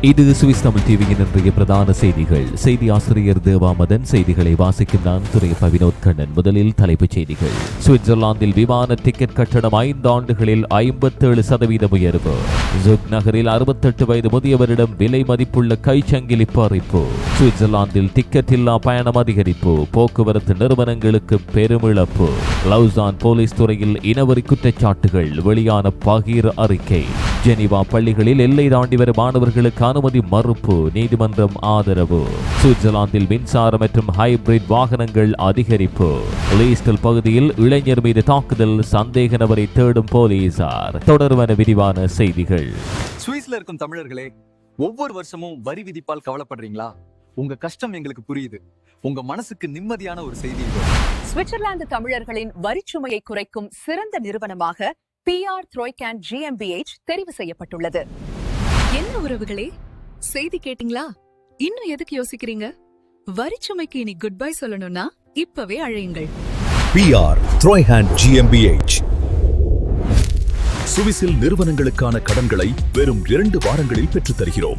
இது சுவிஸ் தமிழ் டிவியின் இன்றைய பிரதான செய்திகள். செய்தி ஆசிரியர் தேவாமதன் செய்திகளை வாசிக்கும் நான் துறை பவினோத் கண்ணன். முதலில் தலைப்புச் செய்திகள். சுவிட்சர்லாந்தில் விமான டிக்கெட் கட்டணம் ஐந்து ஆண்டுகளில் ஐம்பத்தேழு சதவீதம் உயர்வு. ஜுக் நகரில் அறுபத்தெட்டு வயது முதியவரிடம் விலை மதிப்புள்ள கைச்சங்கிலி பறிப்பு. சுவிட்சர்லாந்தில் டிக்கெட் இல்லா பயணம் அதிகரிப்பு. போக்குவரத்து நிறுவனங்களுக்கு பெருமிழப்பு. லவுசான் போலீஸ் துறையில் இனவரி குற்றச்சாட்டுகள். வெளியான பகீர் அறிக்கை. ஜெனிவா பள்ளிகளில் எல்லை தாண்டி வரும் மாணவர்களுக்கு அனுமதி மறுப்பு நீதிமன்றம் ஆதரவு. சுவிட்சர்லாந்தில் மின்சார மற்றும் ஹைபிரிட் வாகனங்கள் அதிகரிப்பு. லீஸ்டல் பகுதியில் இளைஞர் மீது தாக்குதல் சந்தேக நபரை தேடும் போலீசார். தொடர்வன விரிவான செய்திகள். சுவிஸ்ல இருக்கும் தமிழர்களே ஒவ்வொரு வருஷமும் வரி விதிப்பால் கவலைப்படுறீங்களா? உங்க கஷ்டம் எங்களுக்கு புரியுது. உங்க மனசுக்கு நிம்மதியான ஒரு செய்தி சுவிட்சர்லாந்து தமிழர்களின் வரிச்சுமையை குறைக்கும் சிறந்த நிறுவனமாக பிஆர் த்ரோய்கேன் ஜிஎம்பிஎச் தெரிவு செய்யப்பட்டுள்ளது. என்ன உறவுகளே? செய்தி கேட்டிங்களா? இன்னும் எதுக்கு யோசிக்கிறீங்க? வரிச்சுமைக்கு இனி குட் பை சொல்லணும்னா இப்பவே அழையுங்கள். பிஆர் த்ரோய்ஹேண்ட் ஜிஎம்பிஎச் சுவிஸில் நிறுவனங்களுக்கான கடன்களை வெறும் இரண்டு வாரங்களில் பெற்றுத் தருகிறோம்.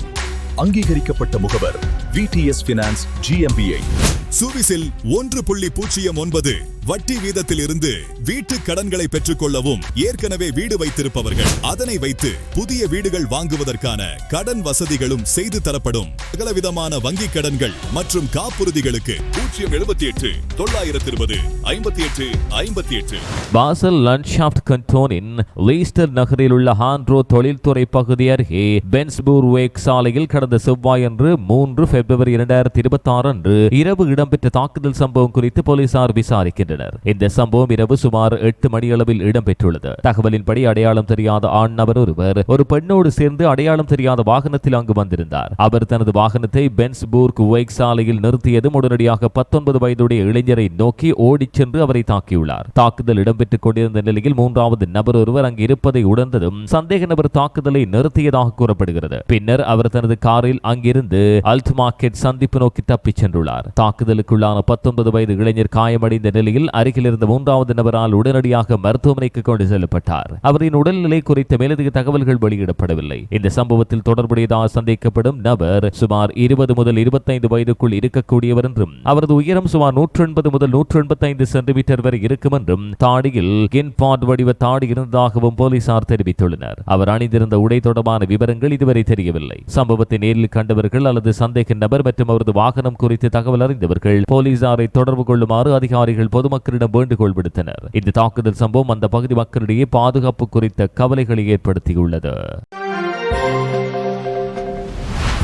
அங்கீகரிக்கப்பட்ட முகவர் விடிஎஸ் பினான்ஸ் ஜிஎம்பிஐ சுவிஸில் ஒன்று புள்ளி பூஜ்ஜியம் ஒன்பது வட்டி வீதத்தில் இருந்து வீட்டு கடன்களை பெற்றுக்கொள்ளவும் ஏற்கனவே வீடு வைத்திருப்பவர்கள். அதனை வைத்து புதிய வீடுகள் வாங்குவதற்கான கடன் வசதிகளும் செய்து தரப்படும். சகலவிதமான வங்கிக் கடன்கள் மற்றும் காப்புறுதிகளுக்கு பூஜ்ஜியம் எழுபத்தி எட்டு தொள்ளாயிரத்தி இருபது ஐம்பத்தி எட்டு ஐம்பத்தி எட்டு. பாசல் லன்ஷாப்ட் கண்டோனின் லீஸ்டர் நகரில் உள்ள ஹான்ட்ரோ தொழில்துறை பகுதி அருகே பென்ஸ்பூர் வேக் சாலையில் கடந்த செவ்வாயன்று மூன்று பிப்ரவரி இரண்டாயிரத்தி இருபத்தி ஆறு அன்று இரவு இடம்பெற்ற தாக்குதல் சம்பவம் குறித்து போலீசார் விசாரிக்கின்றனர். இந்த சம்பவம் இரவு சுமார் எட்டு மணியளவில் இடம்பெற்றுள்ளது. தகவலின்படி அடையாளம் தெரியாத ஆண் நபர் ஒருவர் ஒரு பெண்ணோடு சேர்ந்து அடையாளம் தெரியாத வாகனத்தில் அங்கு வந்திருந்தார். அவர் தனது வாகனத்தை பென்ஸ்பூர்க் வேக் சாலையில் நிறுத்தியதும் உடனடியாக பத்தொன்பது வயதுடைய இளைஞரை நோக்கி ஓடிச் சென்று அவரை தாக்கியுள்ளார். தாக்குதல் இடம்பெற்றுக் கொண்டிருந்த நிலையில் மூன்றாவது நபர் ஒருவர் அங்கு இருப்பதை உணர்ந்ததும் சந்தேக நபர் தாக்குதலை நிறுத்தியதாக கூறப்படுகிறது. பின்னர் அவர் தனது காரில் அங்கிருந்து அல்ட் மார்க்கெட் சந்திப்பு நோக்கி தப்பிச் சென்றுள்ளார். தாக்குதலுக்குள்ளான பத்தொன்பது வயது இளைஞர் காயமடைந்த நிலையில் அருகில் இருந்த மூன்றாவது நபரால் உடனடியாக மருத்துவமனைக்கு கொண்டு செல்லப்பட்டார். அவரின் உடல்நிலை குறித்த மேலதிக தகவல்கள் வெளியிடப்படவில்லை. இந்த சம்பவத்தில் தொடர்புடையதாக சந்தேகப்படும் நபர் சுமார் இருபது முதல் இருபத்தைந்து வயதுக்குள் இருக்கக்கூடியவர் என்றும் அவரது உயரம் சுமார் நூற்று எண்பது முதல் நூற்று எண்பத்தைந்து சென்டிமீட்டர் வரை இருக்கும் என்றும் தாடியில் கின்பாட் வடிவ தாடி இருந்ததாகவும் போலீசார் தெரிவித்துள்ளனர். அவர் அணிந்திருந்த உடை தொடர்பான விவரங்கள் இதுவரை தெரியவில்லை. சம்பவத்தை நேரில் கண்டவர்கள் அல்லது சந்தேக நபர் மற்றும் அவரது வாகனம் குறித்து தகவல் அறிந்தவர்கள் போலீசாரை தொடர்பு கொள்ளுமாறு அதிகாரிகள் மக்களிடம் வேண்டுகோள் விடுத்தனர் இந்த தாக்குதல் சம்பவம் அந்த பகுதி மக்களிடையே பாதுகாப்பு குறித்த கவலைகளை ஏற்படுத்தியுள்ளது.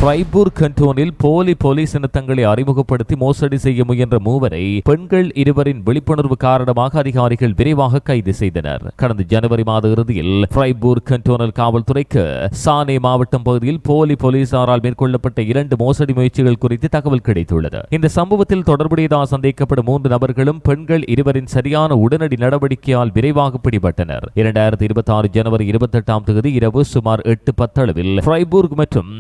ஃப்ரைபூர் கண்டோனில் போலி போலீஸ் இனத்தங்களை அறிமுகப்படுத்தி மோசடி செய்ய முயன்ற மூவரை பெண்கள் இருவரின் விழிப்புணர்வு காரணமாக அதிகாரிகள் விரைவாக கைது செய்தனர். கடந்த ஜனவரி மாத இறுதியில் ஃப்ரைபூர் கண்டோனல் காவல்துறைக்கு சானே மாவட்டம் பகுதியில் போலி போலீசாரால் மேற்கொள்ளப்பட்ட இரண்டு மோசடி முயற்சிகள் குறித்து தகவல் கிடைத்துள்ளது. இந்த சம்பவத்தில் தொடர்புடையதாக சந்தேகிக்கப்படும் மூன்று நபர்களும் பெண்கள் இருவரின் சரியான உடனடி நடவடிக்கையால் விரைவாக பிடிபட்டனர். இரண்டாயிரத்தி இருபத்தி ஆறு ஜனவரி இருபத்தி எட்டாம் தேதி இரவு சுமார் எட்டு பத்தளவில் ஃப்ரைபூர்க் மற்றும்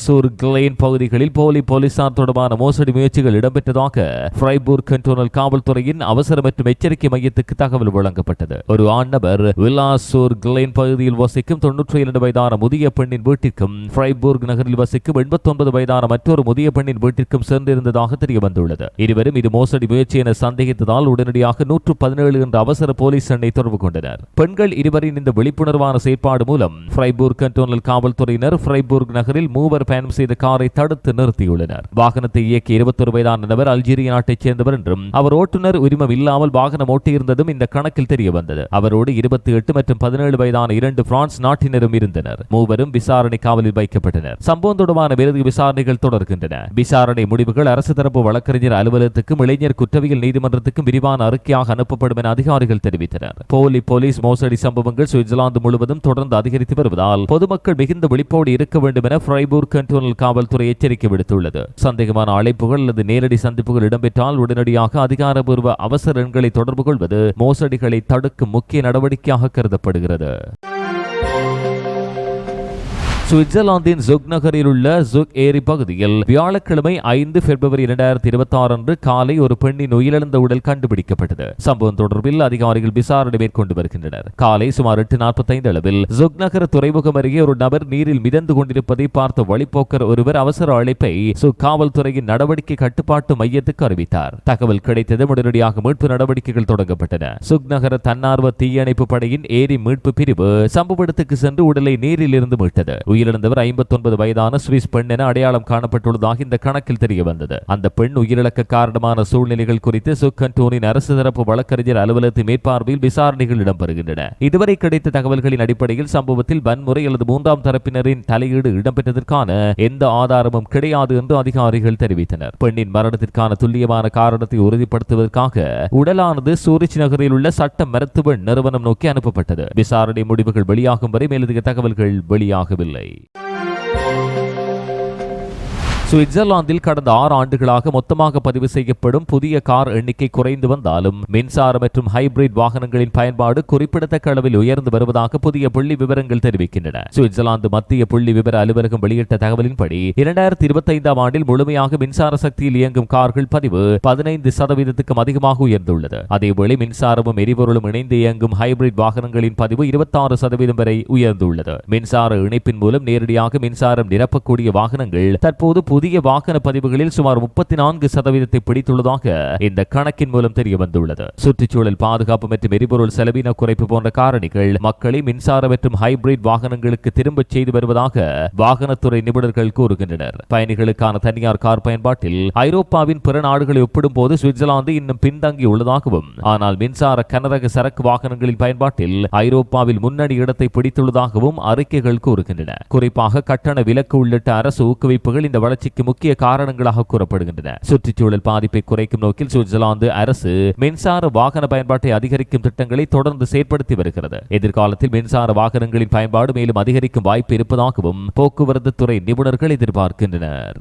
வில்லாசூர் கிளைன் பகுதிகளில் போலி போலீசார் தொடர்பான மோசடி முயற்சிகள் இடம்பெற்றதாக பிரைபூர் கண்டோனல் காவல்துறையின் அவசர மற்றும் எச்சரிக்கை மையத்துக்கு தகவல் வழங்கப்பட்டது. ஒரு ஆண் நபர் விலாசூர் கிளைன் பகுதியில் வசிக்கும் தொன்னூற்றி இரண்டு வயதான முதிய பெண்ணின் வீட்டிற்கும் பிரைபூர்க் நகரில் வசிக்கும் எண்பத்தி ஒன்பது வயதான மற்றொரு முதிய பெண்ணின் வீட்டிற்கும் சென்றிருந்ததாக தெரிய வந்துள்ளது இருவரும் இது மோசடி முயற்சி என சந்தேகித்ததால் உடனடியாக நூற்று பதினேழு என்ற அவசர போலீஸ் எண்ணை தொடர்பு கொண்டனர். பெண்கள் இருவரின் இந்த விழிப்புணர்வான செயற்பாடு மூலம் பிரைபூர் கண்டோனல் காவல்துறையினர் பிரைபூர்க் நகரில் மூவர் பயணம் செய்த காரை தடுத்து நிறுத்தியுள்ளனர். வாகனத்தை இயக்கிய இருபத்தொரு வயதான நபர் அல்ஜீரிய நாட்டைச் சேர்ந்தவர் என்றும் அவர் ஓட்டுநர் உரிமம் இல்லாமல் வாகனம் ஓட்டியிருந்ததும் இந்த கணக்கில் தெரிய வந்தது அவரோடு இருபத்தி எட்டு மற்றும் பதினேழு வயதான இரண்டு பிரான்ஸ் நாட்டினரும் இருந்தனர். மூவரும் விசாரணை காவலில் வைக்கப்பட்டனர். சம்பவம் தொடர்பான விருது விசாரணைகள் தொடர்கின்றன. விசாரணை முடிவுகள் அரசு தரப்பு வழக்கறிஞர் அலுவலகத்துக்கும் இளைஞர் குற்றவியல் நீதிமன்றத்துக்கும் விரிவான அறிக்கையாக அனுப்பப்படும் என அதிகாரிகள் தெரிவித்தனர். போலி போலீஸ் மோசடி சம்பவங்கள் சுவிட்சர்லாந்து முழுவதும் தொடர்ந்து அதிகரித்து வருவதால் பொதுமக்கள் மிகுந்த விழிப்போடு இருக்க வேண்டும் என ஃப்ரைபூர் கண்டோனல் காவல்துறை எச்சரிக்கை விடுத்துள்ளது. சந்தேகமான அழைப்புகள் அல்லது நேரடி சந்திப்புகள் இடம்பெற்றால் உடனடியாக அதிகாரபூர்வ அவசர எண்களை தொடர்பு கொள்வது மோசடிகளை தடுக்கும் முக்கிய நடவடிக்கையாக கருதப்படுகிறது. சுவிட்சர்லாந்தின் ஜுக் நகரில் உள்ள ஜுக் ஏரி பகுதியில் வியாழக்கிழமை ஐந்து பிப்ரவரி இரண்டாயிரத்தி இருபத்தி ஆறு அன்று காலை ஒரு பெண்ணின் உயிரிழந்த உடல் கண்டுபிடிக்கப்பட்டது. சம்பவம் தொடர்பில் அதிகாரிகள் விசாரணை மேற்கொண்டு வருகின்றனர். காலை சுமார் எட்டு நாற்பத்தைந்து அளவில் ஜுக் நகர் துறைமுகம் அருகே ஒரு நபர் நீரில் மிதந்து கொண்டிருப்பதை பார்த்த வழிப்போக்கர் ஒருவர் அவசர அழைப்பை சுக் காவல்துறையின் நடவடிக்கை கட்டுப்பாட்டு மையத்துக்கு அறிவித்தார். தகவல் கிடைத்ததும் உடனடியாக மீட்பு நடவடிக்கைகள் தொடங்கப்பட்டன. சுக் நகர தன்னார்வ தீயணைப்பு படையின் ஏரி மீட்பு பிரிவு சம்பவ இடத்துக்கு சென்று உடலை நீரில் இருந்து மீட்டது. உயிரிழந்தவர் 59 வயதான சுவிஸ் பெண் என அடையாளம் காணப்பட்டுள்ளதாக இந்த கணக்கில் தெரிய வந்தது. அந்த பெண் உயிரிழக்க காரணமான சூழ்நிலைகள் குறித்து சுக்கன்டோனின் அரசு தரப்பு வழக்கறிஞர் அலுவலகத்தின் மேற்பார்வையில் விசாரணைகள் இடம்பெறுகின்றன. இதுவரை கிடைத்த தகவல்களின் அடிப்படையில் சம்பவத்தில் வன்முறை அல்லது மூன்றாம் தரப்பினரின் தலையீடு இடம்பெற்றதற்கான எந்த ஆதாரமும் கிடையாது என்று அதிகாரிகள் தெரிவித்தனர். பெண்ணின் மரணத்திற்கான துல்லியமான காரணத்தை உறுதிப்படுத்துவதற்காக உடலானது சூரிச் நகரில் உள்ள சட்ட மருத்துவ நிறுவனம் நோக்கி அனுப்பப்பட்டது. விசாரணை முடிவுகள் வெளியாகும் வரை மேலதிக தகவல்கள் வெளியாகவில்லை. Bye. சுவிட்சர்லாந்தில் கடந்த ஆறு ஆண்டுகளாக மொத்தமாக பதிவு செய்யப்படும் புதிய கார் எண்ணிக்கை குறைந்து வந்தாலும் மின்சார மற்றும் ஹைபிரிட் வாகனங்களின் பயன்பாடு குறிப்பிடத்தக்க அளவில் உயர்ந்து வருவதாக புதிய புள்ளி விவரங்கள் தெரிவிக்கின்றன. சுவிட்சர்லாந்து மத்திய புள்ளி விவர அலுவலகம் வெளியிட்ட தகவலின்படி இரண்டாயிரத்தி இருபத்தைந்தாம் ஆண்டில் முழுமையாக மின்சார சக்தியில் இயங்கும் கார்கள் பதிவு பதினைந்து சதவீதத்துக்கும் அதிகமாக உயர்ந்துள்ளது. அதேவேளை மின்சாரமும் எரிபொருளும் இணைந்து இயங்கும் ஹைபிரிட் வாகனங்களின் பதிவு இருபத்தாறு சதவீதம் வரை உயர்ந்துள்ளது. மின்சார இணைப்பின் மூலம் நேரடியாக மின்சாரம் நிரப்பக்கூடிய வாகனங்கள் தற்போது புதிய வாகன பதிவுகளில் சுமார் முப்பத்தி நான்கு சதவீதத்தை பிடித்துள்ளதாக இந்த கணக்கின் மூலம் தெரிய வந்துள்ளது சுற்றுச்சூழல் பாதுகாப்பு மற்றும் எரிபொருள் செலவின குறைப்பு போன்ற காரணிகள் மக்களை மின்சார மற்றும் ஹைபிரிட் வாகனங்களுக்கு திரும்பச் செய்து வருவதாக வாகனத்துறை நிபுணர்கள் கூறுகின்றனர். பயணிகளுக்கான தனியார் கார் பயன்பாட்டில் ஐரோப்பாவின் பிற நாடுகளை ஒப்பிடும்போது சுவிட்சர்லாந்து இன்னும் பின்தங்கி உள்ளதாகவும் ஆனால் மின்சார கனரக சரக்கு வாகனங்களின் பயன்பாட்டில் ஐரோப்பாவில் முன்னணி இடத்தை பிடித்துள்ளதாகவும் அறிக்கைகள் கூறுகின்றன. குறிப்பாக கட்டண விலக்கு உள்ளிட்ட அரசு ஊக்குவிப்புகள் இந்த வளர்ச்சி வளர்ச்சிக்கு முக்கிய காரணங்களாக கூறப்படுகின்றன. சுற்றுச்சூழல் பாதிப்பை குறைக்கும் நோக்கில் சுவிட்சர்லாந்து அரசு மின்சார வாகன பயன்பாட்டை அதிகரிக்கும் திட்டங்களை தொடர்ந்து செயற்படுத்தி வருகிறது. எதிர்காலத்தில் மின்சார வாகனங்களின் பயன்பாடு மேலும் அதிகரிக்கும் வாய்ப்பு இருப்பதாகவும் போக்குவரத்து துறை நிபுணர்கள் எதிர்பார்க்கின்றனர்.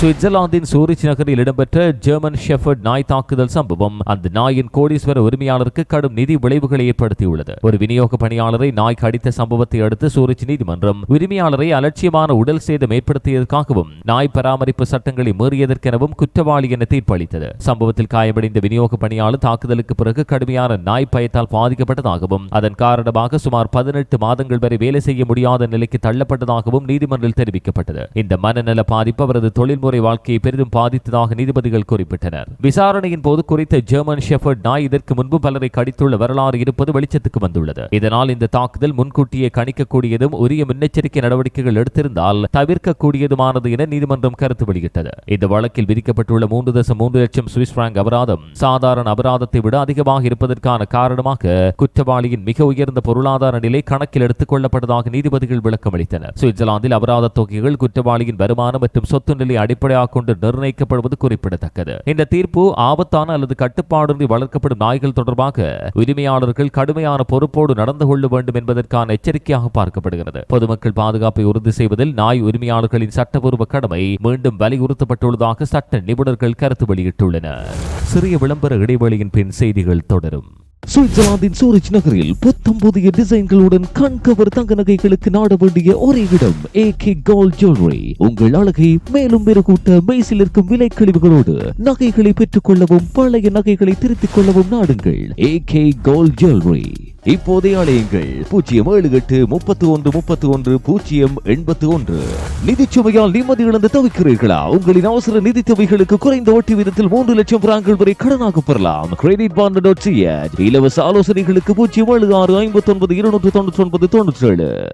சுவிட்சர்லாந்தின் சூரிச் நகரில் இடம்பெற்ற ஜெர்மன் ஷெஃபர்ட் நாய் தாக்குதல் சம்பவம் அந்த நாயின் கோடீஸ்வர உரிமையாளருக்கு கடும் நிதி விளைவுகளை ஏற்படுத்தியுள்ளது. ஒரு விநியோக பணியாளரை நாய் கடித்த சம்பவத்தை அடுத்து சூரிச் நீதிமன்றம் உரிமையாளரை அலட்சியமான உடல் சேதம் ஏற்படுத்தியதற்காகவும் நாய் பராமரிப்பு சட்டங்களை மீறியதற்கெனவும் குற்றவாளி என தீர்ப்பளித்தது. சம்பவத்தில் காயமடைந்த விநியோக பணியாளர் தாக்குதலுக்கு பிறகு கடுமையான நாய் பயத்தால் பாதிக்கப்பட்டதாகவும் அதன் காரணமாக சுமார் பதினெட்டு மாதங்கள் வரை வேலை செய்ய முடியாத நிலைக்கு தள்ளப்பட்டதாகவும் நீதிமன்றில் தெரிவிக்கப்பட்டது. இந்த மனநல பாதிப்பு அவரது நடைமுறை வாழ்க்கையை பெரிதும் பாதித்ததாக நீதிபதிகள் குறிப்பிட்டனர். விசாரணையின் போது குறித்த ஜெர்மன் ஷெஃபர்ட் நாய் இதற்கு முன்பு பலரை கடித்துள்ள வரலாறு இருப்பது வெளிச்சத்துக்கு வந்துள்ளது. இதனால் இந்த தாக்குதல் முன்கூட்டியே கணிக்கக்கூடியதும் உரிய முன்னெச்சரிக்கை நடவடிக்கைகள் எடுத்திருந்தால் தவிர்க்கக்கூடியதுமானது என நீதிமன்றம் கருத்து வெளியிட்டது. இந்த வழக்கில் விதிக்கப்பட்டுள்ள மூன்று தசம் மூன்று லட்சம் சுவிஸ் பிராங்க் அபராதம் சாதாரண அபராதத்தை விட அதிகமாக இருப்பதற்கான காரணமாக குற்றவாளியின் மிக உயர்ந்த பொருளாதார நிலை கணக்கில் எடுத்துக் கொள்ளப்பட்டதாக நீதிபதிகள் விளக்கம் அளித்தனர் சுவிட்சர்லாந்தில் அபராத தொகைகள் குற்றவாளியின் வருமானம் மற்றும் சொத்து நிலை அடிப்படையாக கொண்டு நிர்ணயிக்கப்படுவது குறிப்பிடத்தக்கது. இந்த தீர்ப்பு ஆபத்தான அல்லது கட்டுப்பாடின்றி வளர்க்கப்படும் நாய்கள் தொடர்பாக உரிமையாளர்கள் கடுமையான பொறுப்போடு நடந்து கொள்ள வேண்டும் என்பதற்கான எச்சரிக்கையாக பார்க்கப்படுகிறது. பொதுமக்கள் பாதுகாப்பை உறுதி செய்வதில் நாய் உரிமையாளர்களின் சட்டபூர்வ கடமை மீண்டும் வலியுறுத்தப்பட்டுள்ளதாக சட்ட நிபுணர்கள் கருத்து வெளியிட்டுள்ளனர். சிறிய விளம்பர இடைவெளியின் பின் செய்திகள் தொடரும். சுவிட்சர்லாந்தின் சூரிச் நகரில் புத்தம் புதிய டிசைன்களுடன் கண்கவர் தங்க நகைகளுக்கு நாட வேண்டிய ஒரே இடம் ஏ கே கோல்ட் ஜுவல்லரி உங்கள் அழகை மேலும் மெருகூட்ட மெய்சில் இருக்கும் விலை கழிவுகளோடு நகைகளை பெற்றுக் கொள்ளவும் பழைய நகைகளை திருத்திக் கொள்ளவும் நாடுங்கள் ஏ கே கோல்ட் ஜுவல்லரி இப்போதே அலையுங்கள் பூஜ்ஜியம் ஏழு எட்டு முப்பத்தி ஒன்று முப்பத்தி ஒன்று பூஜ்ஜியம் எண்பத்தி ஒன்று நிதிச்சுமையால் நிம்மதி இழந்து தவிக்கிறீர்களா? உங்களின் அவசர நிதி தொகைகளுக்கு குறைந்த வட்டி விதத்தில் மூன்று லட்சம் பிராங்கள் வரை கடனாக பெறலாம். கிரெடிட் பாண்ட் டாட் இலவச ஆலோசனைகளுக்கு பூஜ்ஜியம் ஏழு ஆறு ஐம்பத்தி ஒன்பது இருநூற்று தொண்ணூற்றி ஒன்பது தொண்ணூற்றி ஏழு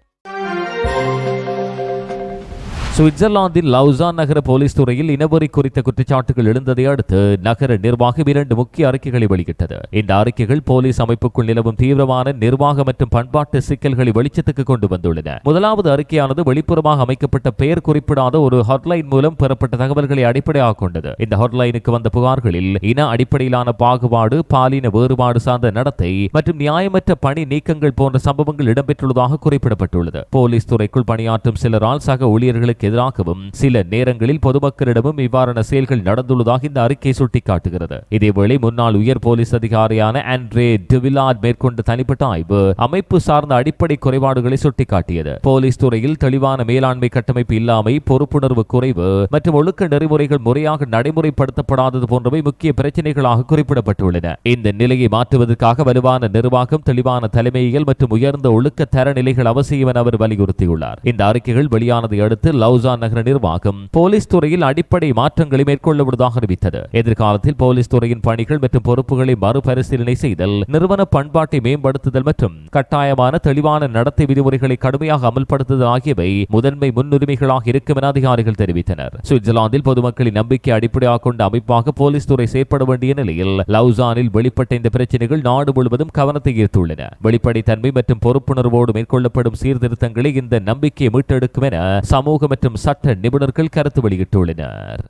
சுவிட்சர்லாந்தின் லவுசான் நகர போலீஸ் துறையில் இனவெறி குறித்த குற்றச்சாட்டுகள் எழுந்ததை அடுத்து நகர நிர்வாகம் இரண்டு முக்கிய அறிக்கைகளை வெளியிட்டது. இந்த அறிக்கைகள் போலீஸ் அமைப்புக்குள் நிலவும் தீவிரமான நிர்வாக மற்றும் பண்பாட்டு சிக்கல்களை வெளிச்சத்துக்கு கொண்டு வந்துள்ளன. முதலாவது அறிக்கையானது வெளிப்புறமாக அமைக்கப்பட்ட பெயர் குறிப்பிடாத ஒரு ஹாட்லைன் மூலம் பெறப்பட்ட தகவல்களை அடிப்படையாக கொண்டது. இந்த ஹாட்லைனுக்கு வந்த புகார்களில் இன அடிப்படையிலான பாகுபாடு பாலின வேறுபாடு சார்ந்த நடத்தை மற்றும் நியாயமற்ற பணி நீக்கங்கள் போன்ற சம்பவங்கள் இடம்பெற்றுள்ளதாக குறிப்பிடப்பட்டுள்ளது. போலீஸ் துறைக்குள் பணியாற்றும் சிலரால் சக ஊழியர்களுக்கு எதிராகவும் சில நேரங்களில் பொதுமக்களிடமும் இவ்வாறான செயல்கள் நடந்துள்ளதாக இந்த அறிக்கை சுட்டிக்காட்டுகிறது. இதேவேளை முன்னாள் உயர் போலீஸ் அதிகாரியான ஆண்ட்ரே டிவிலாட் மேற்கொண்ட தனிப்பட்ட ஆய்வு அமைப்பு சார்ந்த அடிப்படை குறைபாடுகளை சுட்டிக்காட்டியது. போலீஸ் துறையில் தெளிவான மேலாண்மை கட்டமைப்பு இல்லாமை பொறுப்புணர்வு குறைவு மற்றும் ஒழுக்க நெறிமுறைகள் முறையாக நடைமுறைப்படுத்தப்படாதது போன்றவை முக்கிய பிரச்சனைகளாக குறிப்பிடப்பட்டுள்ளன. இந்த நிலையை மாற்றுவதற்காக வலுவான நிர்வாகம் தெளிவான தலைமையியல் மற்றும் உயர்ந்த ஒழுக்க தரநிலைகள் அவசியம் என அவர் வலியுறுத்தியுள்ளார். இந்த அறிக்கைகள் வெளியானதை அடுத்து சவுசா நகர நிர்வாகம் போலீஸ் துறையில் அடிப்படை மாற்றங்களை மேற்கொள்ளவுள்ளதாக அறிவித்தது. எதிர்காலத்தில் போலீஸ் துறையின் பணிகள் மற்றும் பொறுப்புகளை மறுபரிசீலனை செய்தல் நிறுவன பண்பாட்டை மேம்படுத்துதல் மற்றும் கட்டாயமான தெளிவான நடத்தை விதிமுறைகளை கடுமையாக அமல்படுத்துதல் ஆகியவை முதன்மை முன்னுரிமைகளாக இருக்கும் என அதிகாரிகள் தெரிவித்தனர். சுவிட்சர்லாந்தில் பொதுமக்களின் நம்பிக்கை அடிப்படையாக கொண்ட அமைப்பாக போலீஸ் துறை செயற்பட வேண்டிய நிலையில் லவுசானில் வெளிப்பட்ட இந்த பிரச்சனைகள் நாடு முழுவதும் கவனத்தை ஈர்த்துள்ளன. வெளிப்படைத்தன்மை மற்றும் பொறுப்புணர்வோடு மேற்கொள்ளப்படும் சீர்திருத்தங்களை இந்த நம்பிக்கையை மீட்டெடுக்கும் என சமூக மற்றும் சட்ட நிபுணர்கள் கருத்து வெளியிட்டுள்ளனர்.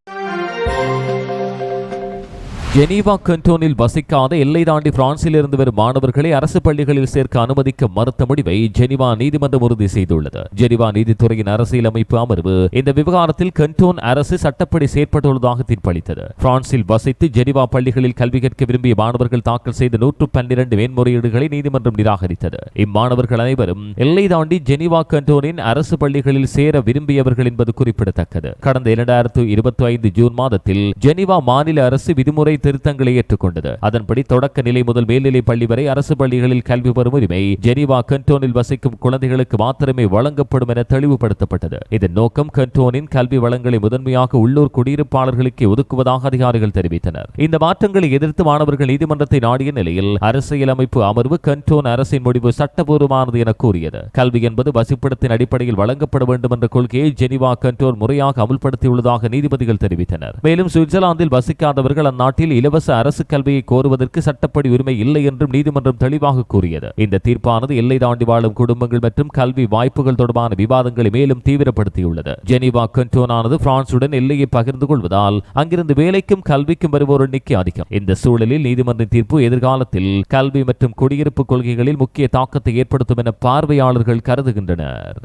ஜெனீவா கண்டோனில் வசிக்காத எல்லை தாண்டி பிரான்சில் இருந்து வரும் மாணவர்களை அரசு பள்ளிகளில் சேர்க்க அனுமதிக்க மறுத்த முடிவை ஜெனீவா நீதிமன்றம் உறுதி செய்துள்ளது. ஜெனீவா நீதித்துறையின் அரசியலமைப்பு அமர்வு இந்த விவகாரத்தில் கண்டோன் அரசு சட்டப்படி செயற்பட்டுள்ளதாக தீர்ப்பளித்தது. பிரான்சில் வசித்து ஜெனீவா பள்ளிகளில் கல்வி கற்க விரும்பிய மாணவர்கள் தாக்கல் செய்த நூற்று பன்னிரண்டு மேன்முறையீடுகளை நீதிமன்றம் நிராகரித்தது. இம்மாணவர்கள் அனைவரும் எல்லை தாண்டி ஜெனீவா கண்டோனின் அரசு பள்ளிகளில் சேர விரும்பியவர்கள் என்பது குறிப்பிடத்தக்கது. கடந்த இரண்டாயிரத்து இருபத்தி ஐந்து ஜூன் மாதத்தில் ஜெனீவா மாநில அரசு விதிமுறை திருத்தங்களை ஏற்றுக்கொண்டது. அதன்படி தொடக்க நிலை முதல் மேல்நிலை பள்ளி வரை அரசு பள்ளிகளில் கல்வி பெறும் உரிமை ஜெனீவா கண்டோனில் வசிக்கும் குழந்தைகளுக்கு மாத்திரமே வழங்கப்படும் என தெளிவுபடுத்தப்பட்டது. இதன் நோக்கம் கண்டோனின் கல்வி வளங்களை முதன்மையாக உள்ளூர் குடியிருப்பாளர்களுக்கு ஒதுக்குவதாக அதிகாரிகள் தெரிவித்தனர். இந்த மாற்றங்களை எதிர்த்து மாணவர்கள் நீதிமன்றத்தை நாடிய நிலையில் அரசியலமைப்பு அமர்வு கண்டோன் அரசின் முடிவு சட்டபூர்வமானது என கூறியது. கல்வி என்பது வசிப்பிடத்தின் அடிப்படையில் வழங்கப்பட வேண்டும் என்ற கொள்கையை ஜெனீவா கண்டோன் முறையாக அமுல்படுத்தியுள்ளதாக நீதிபதிகள் தெரிவித்தனர். மேலும் சுவிட்சர்லாந்தில் வசிக்காதவர்கள் அந்நாட்டில் இலவச அரசு கல்வியை கோருவதற்கு சட்டப்படி உரிமை இல்லை என்றும் நீதிமன்றம் தெளிவாக கூறியது. இந்த தீர்ப்பானது எல்லை தாண்டி வாழும் குடும்பங்கள் மற்றும் கல்வி வாய்ப்புகள் தொடர்பான விவாதங்களை மேலும் தீவிரப்படுத்தியுள்ளது. ஜெனீவா கண்டோனானது பிரான்சுடன் எல்லையை பகிர்ந்து கொள்வதால் அங்கிருந்து வேலைக்கும் கல்விக்கும் வருவோர் எண்ணிக்கை அதிகம். இந்த சூழலில் நீதிமன்ற தீர்ப்பு எதிர்காலத்தில் கல்வி மற்றும் குடியிருப்பு கொள்கைகளில் முக்கிய தாக்கத்தை ஏற்படுத்தும் என பார்வையாளர்கள் கருதுகின்றனர்.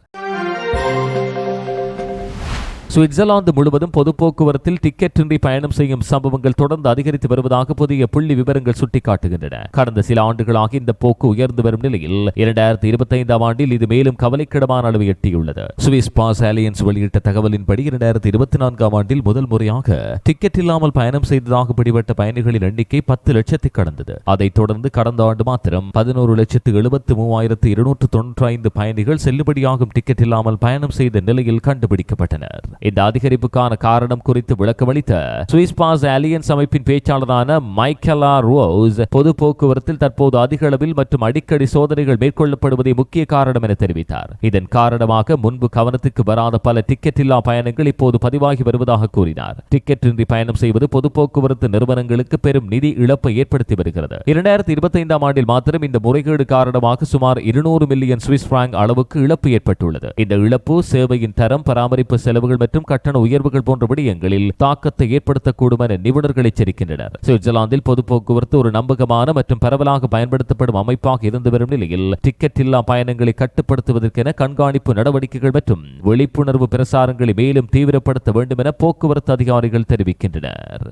சுவிட்சர்லாந்து முழுவதும் பொது போக்குவரத்தில் டிக்கெட்டின்றி பயணம் செய்யும் சம்பவங்கள் தொடர்ந்து அதிகரித்து வருவதாக புதிய புள்ளி விவரங்கள் சுட்டிக்காட்டுகின்றன. கடந்த சில ஆண்டுகளாக இந்த போக்கு உயர்ந்து வரும் நிலையில் இரண்டாயிரத்தி இருபத்தி ஐந்தாம் ஆண்டில் இது மேலும் கவலைக்கிடமான அளவை எட்டியுள்ளது. சுவிஸ் பாஸ் அலியன்ஸ் வெளியிட்ட தகவலின்படி இரண்டாயிரத்தி இருபத்தி நான்காம் ஆண்டில் முதல் முறையாக டிக்கெட் இல்லாமல் பயணம் செய்ததாக பிடிபட்ட பயணிகளின் எண்ணிக்கை பத்து லட்சத்தை கடந்தது. அதைத் தொடர்ந்து கடந்த ஆண்டு மாத்திரம் பதினோரு லட்சத்து எழுபத்து மூவாயிரத்து இருநூற்று தொன்னூற்றி ஐந்து பயணிகள் செல்லுபடியாகும் டிக்கெட் இல்லாமல் பயணம் செய்த நிலையில் கண்டுபிடிக்கப்பட்டனர். இந்த அதிகரிப்புக்கான காரணம் குறித்து விளக்கமளித்த சுவிஸ் பாஸ் அலியன்ஸ் அமைப்பின் பேச்சாளரான மைக்கேலா ரோஸ் பொது போக்குவரத்தில் தற்போது அதிக அளவில் மற்றும் அடிக்கடி சோதனைகள் மேற்கொள்ளப்படுவதே முக்கிய காரணம் என தெரிவித்தார். இதன் காரணமாக முன்பு கவனத்துக்கு வராத பல டிக்கெட் இல்லா பயணங்கள் இப்போது பதிவாகி வருவதாக கூறினார். டிக்கெட் இன்றி பயணம் செய்வது பொது போக்குவரத்து நிறுவனங்களுக்கு பெரும் நிதி இழப்பை ஏற்படுத்தி வருகிறது. இரண்டாயிரத்தி இருபத்தி ஐந்தாம் ஆண்டில் மாத்திரம் இந்த முறைகேடு காரணமாக சுமார் இருநூறு மில்லியன் சுவிஸ் பிராங்க் அளவுக்கு இழப்பு ஏற்பட்டுள்ளது. இந்த இழப்பு சேவையின் தரம் பராமரிப்பு செலவுகள் மற்றும் கட்டண உயர்வுகள் போன்ற விடயங்களில் தாக்கத்தை ஏற்படுத்தக்கூடும் என நிபுணர்கள் எச்சரிக்கின்றனர். சுவிட்சர்லாந்தில் பொது போக்குவரத்து ஒரு நம்பகமான மற்றும் பரவலாக பயன்படுத்தப்படும் அமைப்பாக இருந்து வரும் நிலையில் டிக்கெட் இல்லா பயணங்களை கட்டுப்படுத்துவதற்கென கண்காணிப்பு நடவடிக்கைகள் மற்றும் விழிப்புணர்வு பிரசாரங்களை மேலும் தீவிரப்படுத்த வேண்டும் என போக்குவரத்து அதிகாரிகள் தெரிவிக்கின்றனர்.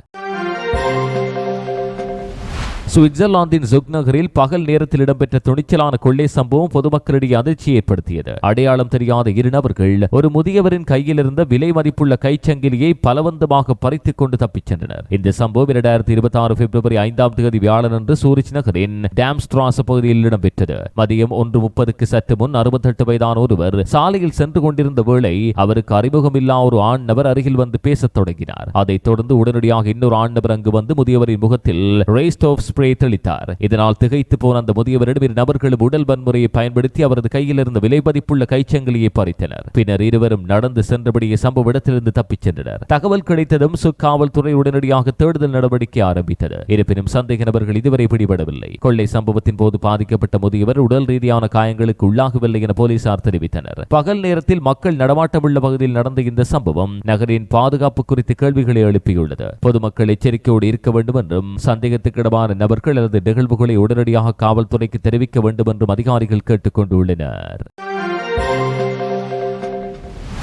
சுவிட்சர்லாந்தின் ஜுக் நகரில் பகல் நேரத்தில் இடம்பெற்ற துணிச்சலான கொள்ளை சம்பவம் பொதுமக்களிடையே அதிர்ச்சி ஏற்படுத்தியது. அடையாளம் தெரியாத இரு நபர்கள் ஒரு முதியவரின் கையில் இருந்த விலை மதிப்புள்ள கைச்சங்கிலியை பலவந்தமாக பறித்துக் கொண்டு தப்பிச் சென்றனர். இந்த சம்பவம் இரண்டாயிரத்தி இருபத்தி ஆறு பிப்ரவரி ஐந்தாம் தேதி வியாழனன்று சூரிச் நகரின் டேம்ஸ்ட்ராஸ் பகுதியில் இடம்பெற்றது. மதியம் ஒன்று முப்பதுக்கு சற்று முன் அறுபத்தெட்டு வயதான ஒருவர் சாலையில் சென்று கொண்டிருந்த வேளை அவருக்கு அறிமுகமில்லா ஒரு ஆண் நபர் அருகில் வந்து பேசத் தொடங்கினார். அதைத் தொடர்ந்து உடனடியாக இன்னொரு ஆண் நபர் அங்கு வந்து முதியவரின் முகத்தில் ரேஸ்ட் ஸ்ப்ரே தெளித்தார். இதனால் திகைத்து போன அந்த முதியவரிடம் இரு நபர்களும் உடல் வன்முறையை பயன்படுத்தி அவரது கையில் இருந்த விலைமதிப்புள்ள கைச்சங்கிலியை பறித்தனர். பின்னர் இருவரும் நடந்து சென்றபடியே சம்பவ இடத்திலிருந்து தப்பிச் சென்றனர். தகவல் கிடைத்ததும் சுக்காவல்துறை உடனடியாக தேடுதல் நடவடிக்கை ஆரம்பித்தது இருப்பினும் சந்தேக நபர்கள் இதுவரை பிடிபடவில்லை. கொள்ளை சம்பவத்தின் போது பாதிக்கப்பட்ட முதியவர் உடல் ரீதியான காயங்களுக்கு உள்ளாகவில்லை என போலீசார் தெரிவித்தனர். பகல் நேரத்தில் மக்கள் நடமாட்டமுள்ள பகுதியில் நடந்த இந்த சம்பவம் நகரின் பாதுகாப்பு குறித்து கேள்விகளை எழுப்பியுள்ளது. பொதுமக்கள் எச்சரிக்கையோடு இருக்க வேண்டும் என்றும் சந்தேகத்துக்கிடமான நபர்கள் அல்லது நிகழ்வுகளை உடனடியாக காவல்துறைக்கு தெரிவிக்க வேண்டும் என்றும் அதிகாரிகள் கேட்டுக் கொண்டுள்ளனர்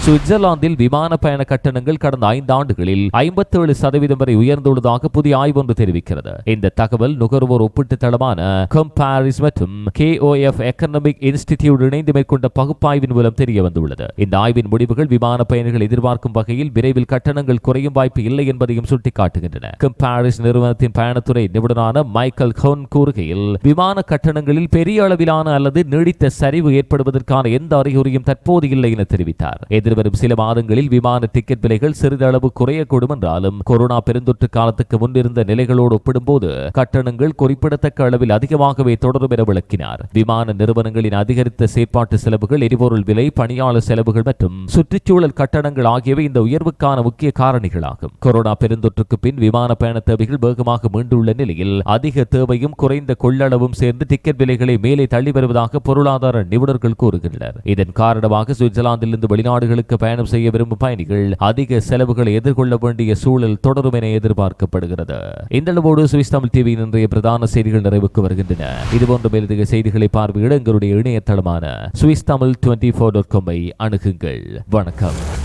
சுவிட்சர்லாந்தில் விமான பயண கட்டணங்கள் கடந்த ஐந்து ஆண்டுகளில் ஐம்பத்தேழு சதவீதம் வரை உயர்ந்துள்ளதாக புதிய ஆய்வு ஒன்று தெரிவிக்கிறது. இந்த தகவல் நுகர்வோர் ஒப்பீட்டு தளமான கம்பாரிஸ் மற்றும் KOF எக்கனாமிக் இன்ஸ்டிடியூட் இணைந்து மேற்கொண்ட பகுப்பாய்வின் மூலம் தெரிய வந்துள்ளது இந்த ஆய்வின் முடிவுகள் விமான பயணிகள் எதிர்பார்க்கும் வகையில் விரைவில் கட்டணங்கள் குறையும் வாய்ப்பு இல்லை என்பதையும் சுட்டிக்காட்டுகின்றன. கம்பாரிஸ் நிறுவனத்தின் பயணத்துறை நிபுணரான மைக்கேல் ஹோன் கூறுகையில் விமான கட்டணங்களில் பெரிய அளவிலான அல்லது நீடித்த சரிவு ஏற்படுவதற்கான எந்த அறிகுறியும் தற்போது இல்லை என தெரிவித்தார். எதிர் எதிர்வரும் சில மாதங்களில் விமான டிக்கெட் விலைகள் சிறிதளவு குறையக்கூடும் என்றாலும் கொரோனா பெருந்தொற்று காலத்துக்கு முன்னிருந்த நிலைகளோடு ஒப்பிடும்போது கட்டணங்கள் குறிப்பிடத்தக்க அளவில் அதிகமாகவே தொடரும் என விளக்கினார். விமான நிறுவனங்களின் அதிகரித்த செயற்பாட்டு செலவுகள் எரிபொருள் விலை பணியாளர் செலவுகள் மற்றும் சுற்றுச்சூழல் கட்டணங்கள் ஆகியவை இந்த உயர்வுக்கான முக்கிய காரணிகளாகும். கொரோனா பெருந்தொற்றுக்கு பின் விமான பயண தேவைகள் வேகமாக மீண்டுள்ள நிலையில் அதிக தேவையும் குறைந்த கொள்ளளவும் சேர்ந்து டிக்கெட் விலைகளை மேலே தள்ளி வருவதாக பொருளாதார நிபுணர்கள் கூறுகின்றனர். இதன் காரணமாக சுவிட்சர்லாந்திலிருந்து வெளிநாடுகளுக்கு பயணம் செய்ய விரும்பும் பயணிகள் அதிக செலவுகளை எதிர்கொள்ள வேண்டிய சூழல் தொடரும் என எதிர்பார்க்கப்படுகிறது. இந்த அளவோடு சுவிஸ் தமிழ் டிவியின் இன்றைய பிரதான செய்திகள் நிறைவுக்கு வருகின்றன. இதுபோன்ற மேலதிக செய்திகளை பார்வையிட எங்களுடைய இணையதளமான Swiss Tamil twenty four dot காமை அணுகுங்கள். வணக்கம்.